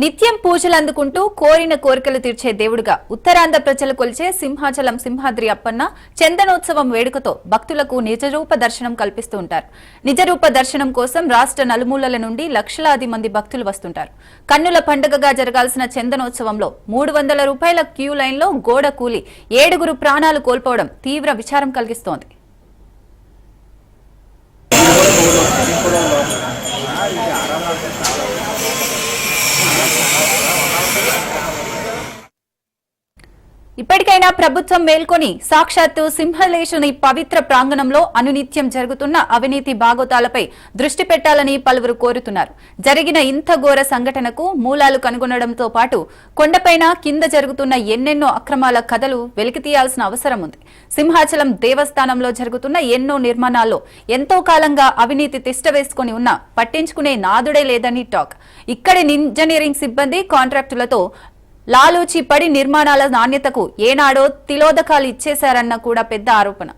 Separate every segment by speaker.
Speaker 1: నిత్యం పూజలు అందుకుంటూ కోరిన కోరికలు తీర్చే దేవుడుగా ఉత్తరాంధ్ర ప్రజలు కొలిచే సింహాచలం సింహాద్రి అప్పన్న చందనోత్సవం వేడుకతో భక్తులకు నిజరూప దర్శనం కల్పిస్తూ ఉంటారు. నిజరూప దర్శనం కోసం రాష్ట్ర నలుమూలల నుండి లక్షలాది మంది భక్తులు వస్తుంటారు. కన్నుల పండుగగా జరగాల్సిన చందనోత్సవంలో మూడు వందల రూపాయల క్యూ లైన్లో గోడ కూలి ఏడుగురు ప్రాణాలు కోల్పోవడం తీవ్ర విచారం కలిగిస్తోంది. ఇప్పటికైనా ప్రభుత్వం మేల్కొని సాక్షాత్తు సింహలేశుని పవిత్ర ప్రాంగణంలో అనునిత్యం జరుగుతున్న అవినీతి బాగోతాలపై దృష్టి పెట్టాలని పలువురు కోరుతున్నారు. జరిగిన ఇంత ఘోర సంఘటనకు మూలాలు కనుగొనడంతో పాటు కొండపైన కింద జరుగుతున్న ఎన్నెన్నో అక్రమాల కథలు వెలికితీయాల్సిన అవసరం ఉంది. సింహాచలం దేవస్థానంలో జరుగుతున్న ఎన్నో నిర్మాణాల్లో ఎంతో కాలంగా అవినీతి తిష్టవేసుకుని ఉన్నా పట్టించుకునే నాదుడే లేదని టాక్. ఇక్కడి ఇంజనీరింగ్ సిబ్బంది కాంట్రాక్టులతో లాలూచి పడి నిర్మాణాల నాణ్యతకు ఏనాడో తిలోదకాలు ఇచ్చేశారన్న కూడా పెద్ద ఆరోపణ.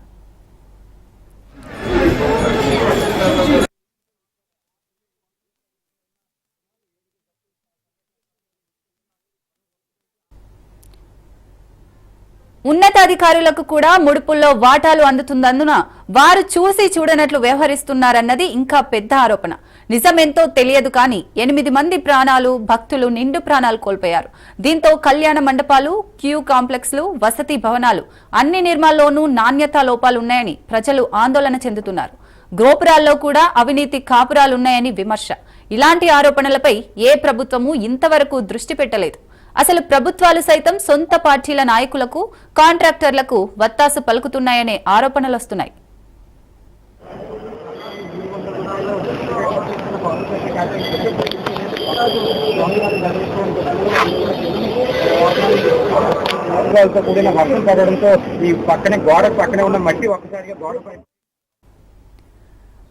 Speaker 1: ఉన్నతాధికారులకు కూడా ముడుపుల్లో వాటాలు అందుతున్నందున వారు చూసి చూడనట్లు వ్యవహరిస్తున్నారన్నది ఇంకా పెద్ద ఆరోపణ. నిజమెంతో తెలియదు కానీ ఎనిమిది మంది ప్రాణాలు భక్తులు నిండు ప్రాణాలు కోల్పోయారు. దీంతో కళ్యాణ మండపాలు క్యూ కాంప్లెక్స్లు వసతి భవనాలు అన్ని నిర్మాల్లోనూ నాణ్యతా లోపాలున్నాయని ప్రజలు ఆందోళన చెందుతున్నారు. గోపురాల్లో కూడా అవినీతి కాపురాలున్నాయని విమర్శ. ఇలాంటి ఆరోపణలపై ఏ ప్రభుత్వము ఇంతవరకు దృష్టి పెట్టలేదు. అసలు ప్రభుత్వాలు సైతం సొంత పార్టీల నాయకులకు కాంట్రాక్టర్లకు వత్తాసు పలుకుతున్నాయనే ఆరోపణలొస్తున్నాయి.
Speaker 2: కూడిన వర్షం పడడంతో ఈ పక్కనే గోడ పక్కనే ఉన్న మట్టి ఒక్కసారిగా గోడపై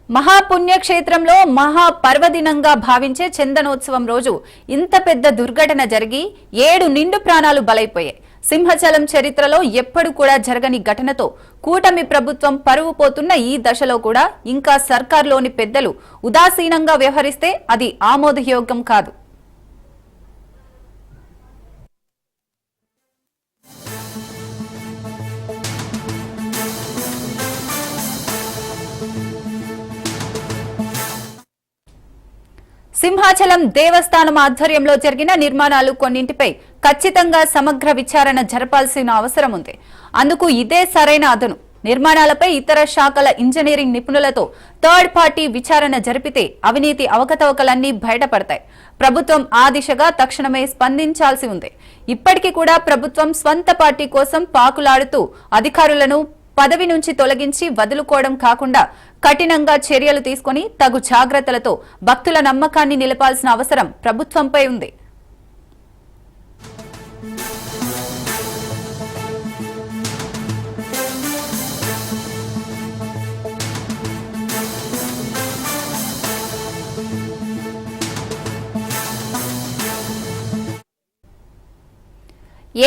Speaker 1: మహాపుణ్యక్షేత్రంలో మహా పర్వదినంగా భావించే చందనోత్సవం రోజు ఇంత పెద్ద దుర్ఘటన జరిగి ఏడు నిండు ప్రాణాలు బలైపోయాయి. సింహచలం చరిత్రలో ఎప్పుడు కూడా జరగని ఘటనతో కూటమి ప్రభుత్వం పరువు పోతున్న ఈ దశలో కూడా ఇంకా సర్కార్లోని పెద్దలు ఉదాసీనంగా వ్యవహరిస్తే అది ఆమోదయోగ్యం కాదు. సింహాచలం దేవస్థానం ఆధ్వర్యంలో జరిగిన నిర్మాణాలు కొన్నింటిపై ఖచ్చితంగా సమగ్ర విచారణ జరపాల్సిన అవసరం ఉంది. అందుకు ఇదే సరైన అదను. నిర్మాణాలపై ఇతర శాఖల ఇంజనీరింగ్ నిపుణులతో థర్డ్ పార్టీ విచారణ జరిపితే అవినీతి అవకతవకలన్నీ బయటపడతాయి. ప్రభుత్వం ఆ దిశగా తక్షణమే స్పందించాల్సి ఉంది. ఇప్పటికీ కూడా ప్రభుత్వం స్వంత పార్టీ కోసం పాకులాడుతూ అధికారులను పదవి నుంచి తొలగించి వదులుకోవడం కాకుండా కఠినంగా చర్యలు తీసుకొని తగు జాగ్రత్తలతో భక్తుల నమ్మకాన్ని నిలపాల్సిన అవసరం ప్రభుత్వంపై ఉంది.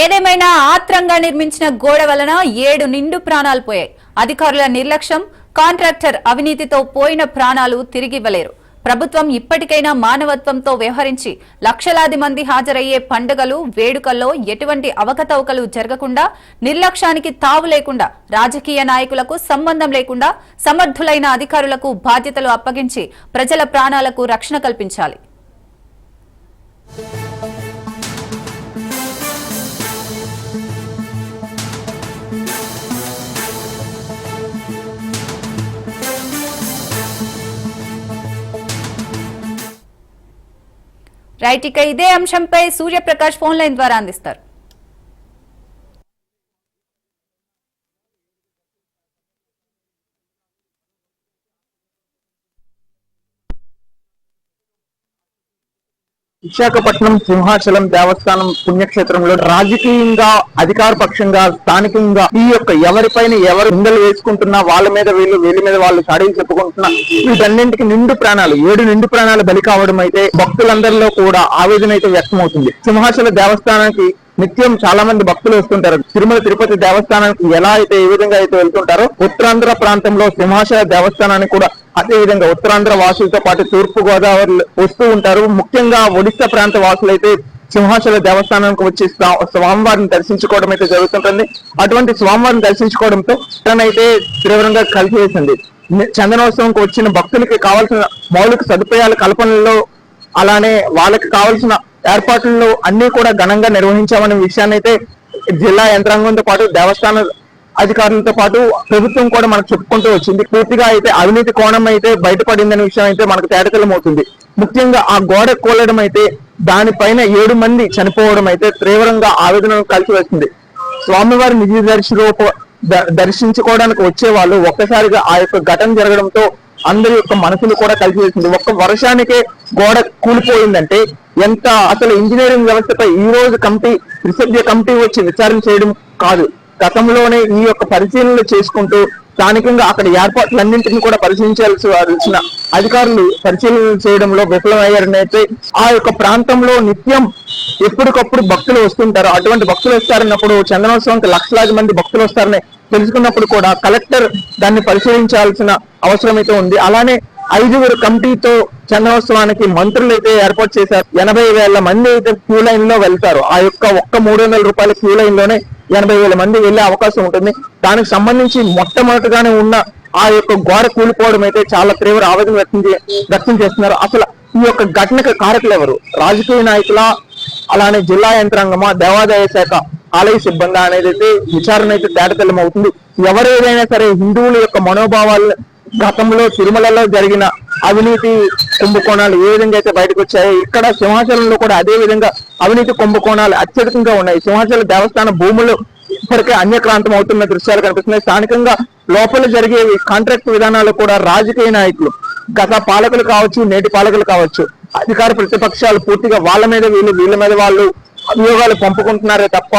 Speaker 1: ఏదేమైనా ఆత్రంగా నిర్మించిన గోడ వలన ఏడు నిండు ప్రాణాలు పోయాయి. అధికారుల నిర్లక్ష్యం కాంట్రాక్టర్ అవినీతితో పోయిన ప్రాణాలు తిరిగివ్వలేరు ప్రభుత్వం ఇప్పటికైనా మానవత్వంతో వ్యవహరించి లక్షలాది మంది హాజరయ్యే పండుగలు వేడుకల్లో ఎటువంటి అవకతవకలు జరగకుండా నిర్లక్ష్యానికి తావు లేకుండా రాజకీయ నాయకులకు సంబంధం లేకుండా సమర్థులైన అధికారులకు బాధ్యతలు అప్పగించి ప్రజల ప్రాణాలకు రక్షణ కల్పించాలి. రైట్ ఇక ఇదే అంశంపై సూర్యప్రకాష్ ఫోన్ లైన్ ద్వారా అందిస్తారు
Speaker 2: విశాఖపట్నం సింహాచలం దేవస్థానం పుణ్యక్షేత్రంలో రాజకీయంగా అధికార పక్షంగా స్థానికంగా ఈ యొక్క ఎవరిపైన ఎవరు నిందలు వేసుకుంటున్నా వాళ్ళ మీద వీళ్ళు వీళ్ళ మీద వాళ్ళు చడలు చెప్పుకుంటున్నా వీటన్నింటికి నిండు ప్రాణాలు ఏడు నిండు ప్రాణాలు బలి కావడం అయితే భక్తులందరిలో కూడా ఆవేదన అయితే వ్యక్తమవుతుంది. సింహాచల దేవస్థానానికి నిత్యం చాలా మంది భక్తులు వస్తుంటారు. తిరుమల తిరుపతి దేవస్థానానికి ఎలా అయితే ఏ విధంగా అయితే వెళ్తుంటారో ఉత్తరాంధ్ర ప్రాంతంలో సింహాచల దేవస్థానానికి కూడా అదే విధంగా ఉత్తరాంధ్ర వాసులతో పాటు తూర్పు గోదావరి వస్తూ ఉంటారు. ముఖ్యంగా ఒడిశా ప్రాంత వాసులైతే సింహాచల దేవస్థానానికి వచ్చి స్వామివారిని దర్శించుకోవడం అయితే జరుగుతుంటుంది. అటువంటి స్వామివారిని దర్శించుకోవడంతో తనైతే తీవ్రంగా కలిసివేసింది చందనోత్సవంకి వచ్చిన భక్తులకి కావాల్సిన మౌలిక సదుపాయాల కల్పనలో అలానే వాళ్ళకి కావాల్సిన ఏర్పాట్లలో అన్ని కూడా ఘనంగా నిర్వహించామనే విషయాన్ని అయితే జిల్లా యంత్రాంగంతో పాటు దేవస్థాన అధికారులతో పాటు ప్రభుత్వం కూడా మనకు చెప్పుకుంటూ వచ్చింది. పూర్తిగా అయితే అవినీతి కోణం అయితే బయటపడిందనే విషయం అయితే మనకు తేటతెల్లమవుతుంది ముఖ్యంగా ఆ గోడ కూలడం అయితే దానిపైన ఏడు మంది చనిపోవడం అయితే తీవ్రంగా ఆవేదనను కలిసి వస్తుంది స్వామివారి నిధి దర్శి రూప దర్శించుకోవడానికి వచ్చే వాళ్ళు ఒక్కసారిగా ఆ యొక్క ఘటన జరగడంతో అందరి యొక్క మనసులు కూడా కలిసి వేసింది ఒక్క వర్షానికే గోడ కూలిపోయిందంటే ఎంత అసలు ఇంజనీరింగ్ వ్యవస్థపై ఈ రోజు కమిటీ త్రిసభ్య కమిటీ వచ్చి విచారణ చేయడం కాదు. గతంలోనే ఈ యొక్క పరిశీలనలు చేసుకుంటూ స్థానికంగా అక్కడ ఏర్పాట్లన్నింటినీ కూడా పరిశీలించాల్సి వాల్సిన అధికారులు పరిశీలన చేయడంలో విఫలమయ్యారని అయితే ఆ యొక్క ప్రాంతంలో నిత్యం ఎప్పటికప్పుడు భక్తులు వస్తుంటారు. అటువంటి భక్తులు వస్తారన్నప్పుడు చందనోత్సవంకి లక్షలాది మంది భక్తులు వస్తారని తెలుసుకున్నప్పుడు కూడా కలెక్టర్ దాన్ని పరిశీలించాల్సిన అవసరం అయితే ఉంది. అలానే ఐదుగురు కమిటీతో చందనోత్సవానికి మంత్రులు అయితే ఏర్పాటు చేశారు. ఎనభై వేల మంది అయితే క్యూ లైన్లో వెళ్తారు. ఆ యొక్క ఒక్క మూడు వందల రూపాయల క్యూ లైన్లోనే ఎనభై వేల మంది వెళ్ళే అవకాశం ఉంటుంది. దానికి సంబంధించి మొట్టమొదటిగానే ఉన్న ఆ యొక్క గోడ కూలిపోవడం అయితే చాలా తీవ్ర ఆవేదన వ్యక్తం వ్యక్తం చేస్తున్నారు. అసలు ఈ యొక్క ఘటనకు కారకులు ఎవరు? రాజకీయ నాయకుల అలానే జిల్లా యంత్రాంగమా దేవాదాయ శాఖ ఆలయ సిబ్బంది అనేది అయితే విచారణ అయితే తేటతెల్లం అవుతుంది. ఎవరేదైనా సరే హిందువుల యొక్క మనోభావాలను గతంలో తిరుమలలో జరిగిన అవినీతి కుంభకోణాలు ఏ విధంగా అయితే బయటకు వచ్చాయో ఇక్కడ సింహాచలంలో కూడా అదే విధంగా అవినీతి కుంభకోణాలు అత్యధికంగా ఉన్నాయి. సింహాచల దేవస్థాన భూములు ఇప్పటికే అన్యక్రాంతం అవుతున్న దృశ్యాలు కనిపిస్తున్నాయి. స్థానికంగా లోపల జరిగే కాంట్రాక్ట్ విధానాలు కూడా రాజకీయ నాయకులు గత పాలకులు కావచ్చు నేటి పాలకులు కావచ్చు అధికార ప్రతిపక్షాలు పూర్తిగా వాళ్ళ మీద వీళ్ళు వీళ్ళ మీద వాళ్ళు అభియోగాలు పంపుకుంటున్నారే తప్ప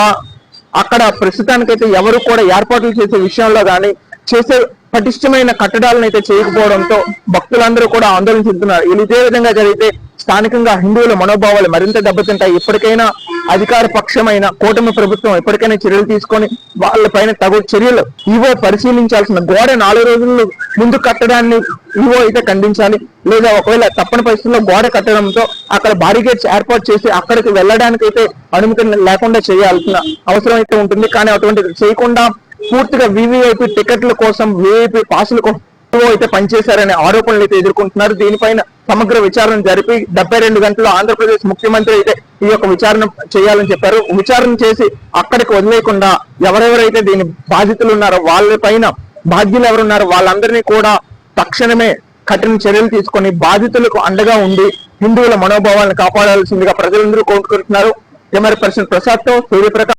Speaker 2: అక్కడ ప్రస్తుతానికైతే ఎవరు కూడా ఏర్పాట్లు చేసే విషయంలో కానీ చేసే పటిష్టమైన కట్టడాలను అయితే చేయకపోవడంతో భక్తులందరూ కూడా ఆందోళన చెందుతున్నారు. ఇది ఇదే విధంగా జరిగితే స్థానికంగా హిందువుల మనోభావాలు మరింత దెబ్బతింటాయి. ఇప్పటికైనా అధికార పక్షమైన కూటమి ప్రభుత్వం ఎప్పటికైనా చర్యలు తీసుకొని వాళ్ళపైన తగు చర్యలు ఈవో పరిశీలించాల్సిన గోడ నాలుగు రోజుల్లో ముందు కట్టడాన్ని ఈవో అయితే ఖండించాలి. లేదా ఒకవేళ తప్పని పరిస్థితుల్లో గోడ కట్టడంతో అక్కడ బారిగేట్స్ ఏర్పాటు చేసి అక్కడికి వెళ్ళడానికి అయితే అనుమతి లేకుండా చేయాల్సిన అవసరం అయితే ఉంటుంది. కానీ అటువంటిది చేయకుండా పూర్తిగా వివిఐపి టికెట్ల కోసం విఐపి పాసుల కోసం అయితే పనిచేశారనే ఆరోపణలు అయితే ఎదుర్కొంటున్నారు. దీనిపైన సమగ్ర విచారణ జరిపి డెబ్బై రెండు గంటల్లో ఆంధ్రప్రదేశ్ ముఖ్యమంత్రి అయితే ఈ యొక్క విచారణ చేయాలని చెప్పారు. విచారణ చేసి అక్కడికి వదిలేయకుండా ఎవరెవరైతే దీని బాధితులు ఉన్నారో వాళ్ళ పైన బాధ్యులు ఎవరున్నారో వాళ్ళందరినీ కూడా తక్షణమే కఠిన చర్యలు తీసుకొని బాధితులకు అండగా ఉండి హిందువుల మనోభావాలను కాపాడాల్సిందిగా ప్రజలందరూ కోరుకుంటున్నారు. Camera person ప్రసాద్తో Suryaprakash